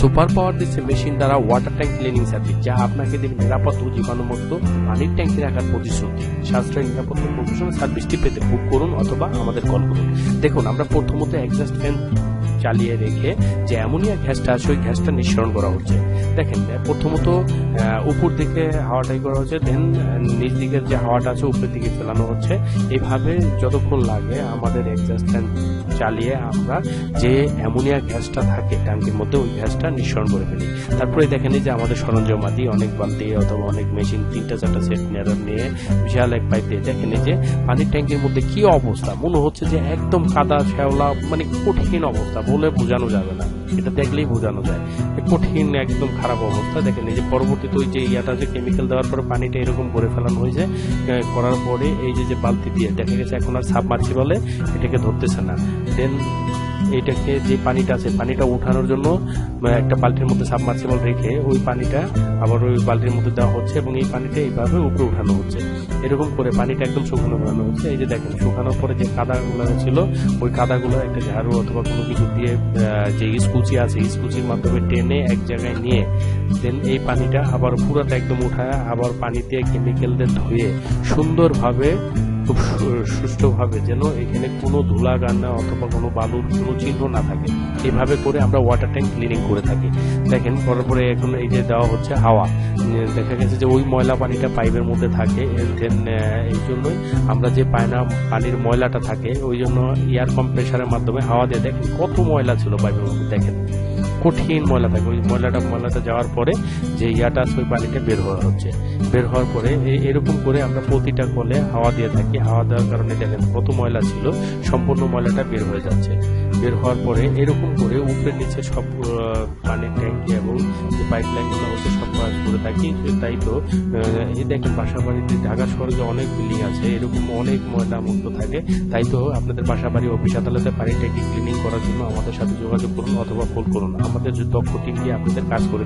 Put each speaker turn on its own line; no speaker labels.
Super power দিচ্ছে machine দ্বারা water tank cleaning service যা আপনাকে দেবে নিরাপদ ও জীবাণুমুক্ত পানির ট্যাঙ্কি রাখার প্রতিশ্রুতি। সাশ্রয় নিরাপত্তা প্রফেশনাল সার্ভিসটি পেতে বুক করুন অথবা আমাদের কল করুন। দেখুন, আমরা প্রথমত এক্সাস্ট ফ্যান চালিয়ে রেখে যে অ্যামোনিয়া গ্যাসটা আছে, ওই গ্যাসটা নিঃসরণ করা হচ্ছে। দেখেন প্রথমত উপর দিকে হাওয়াটাই করা হচ্ছে, দেন নিচ দিকের যে হাওয়াটা আছে, উপরের দিকে ফেলানো হচ্ছে। এইভাবে যতক্ষণ লাগে আমাদের এক্সাস্ট ফ্যান চালিয়ে আমরা যে অ্যামোনিয়া গ্যাসটা থাকে ট্যাঙ্কির মধ্যে, ওই গ্যাসটা নিঃসরণ করে ফেলি। তারপরে দেখেন যে আমাদের সরঞ্জামাদি অনেক বালতি অথবা অনেক মেশিন তিনটা, চারটা সেট নিয়ে বিশাল এক পাইপ দিয়ে দেখেন যে পানির ট্যাঙ্কির মধ্যে কি অবস্থা? মনে হচ্ছে যে একদম কাদা, শ্যাওলা মানে কঠিন অবস্থা। বলে বোঝানো যাবে না। এটা দেখলেই বোঝানো যায়। কঠিন, একদম খারাপ অবস্থা। দেখেন, এই যে পরবর্তীতে ওই যে ইয়াটা যে কেমিক্যাল দেওয়ার পরে পানিটা এরকম করে ফেলানো হয়েছে করার পরে এই যে যে বালতি দিয়ে, দেখা গেছে এখন আর সাবমার্সিবলে এটাকে ধরতেছে না। দেন এইটাকে যে পানিটা আছে, পানিটা উঠানোর জন্য একটা বালতির মধ্যে সাবমার্সিবল রেখে ওই পানিটা আবার ওই বালতির মধ্যে দেওয়া হচ্ছে এবং এই পানিটা এইভাবে উপরে উঠানো হচ্ছে। এরকম করে পানিটা একদম শুকানো করানো হচ্ছে। এই যে দেখেন, শুকানোর পরে যে কাদাগুলো ছিল, ওই কাদাগুলো একটা ঝাড়ু অথবা কোনো কিছু দিয়ে যে স্কুচি আছে, স্কুচির মাধ্যমে টেনে এক জায়গায় নিয়ে, দেন এই পানিটা আবার পুরোটা একদম উঠায়, আবার পানিতে কেমিক্যাল দিয়ে ধুয়ে সুন্দরভাবে খুব সুষ্ঠুভাবে যেন এখানে কোনো ধুলা গান্না অথবা কোনো বালুর কোনো চিহ্ন না থাকে। এইভাবে করে আমরা ওয়াটার ট্যাঙ্ক ক্লিনিং করে থাকি। দেখেন, করার পরে এখন এই যে দেওয়া হচ্ছে হাওয়া। দেখা গেছে যে ওই ময়লা পানিটা পাইপের মধ্যে থাকে। দেন এই জন্যই আমরা যে পায়না পানির ময়লাটা থাকে, ওই জন্য এয়ার কম্প্রেসারের মাধ্যমে হাওয়া দিয়ে দেখেন কত ময়লা ছিল পাইপের মধ্যে। দেখেন, কঠিন ময়লা থাকে। ওই ময়লাটা ময়লাটা যাওয়ার পরে যে ইয়াটা ওই পানিটা বের হওয়া হচ্ছে। বের হওয়ার পরে এরকম করে আমরা প্রতিটা কলে হাওয়া দিয়ে থাকি। হাওয়া দেওয়ার কারণে দেখেন কত ময়লা ছিল, সম্পূর্ণ ময়লাটা বের হয়ে যাচ্ছে। বের হওয়ার পরে এরকম করে উপরে নিচে সব পানির ট্যাঙ্কি এবং যে পাইপ লাইনগুলো হচ্ছে সব কাজ করে থাকি। তাই তো এই দেখেন বাসা বাড়িতে ঢাকা শহরে যে অনেক বিল্ডিং আছে, এরকম অনেক ময়লা মুক্ত থাকে। তাই তো আপনাদের বাসা বাড়ি অফিস আদালতে পানির ট্যাঙ্কি ক্লিনিং করার জন্য আমাদের সাথে যোগাযোগ করুন অথবা ফোন করুন। আমাদের যে দক্ষ টিম দিয়ে আপনাদের কাজ করে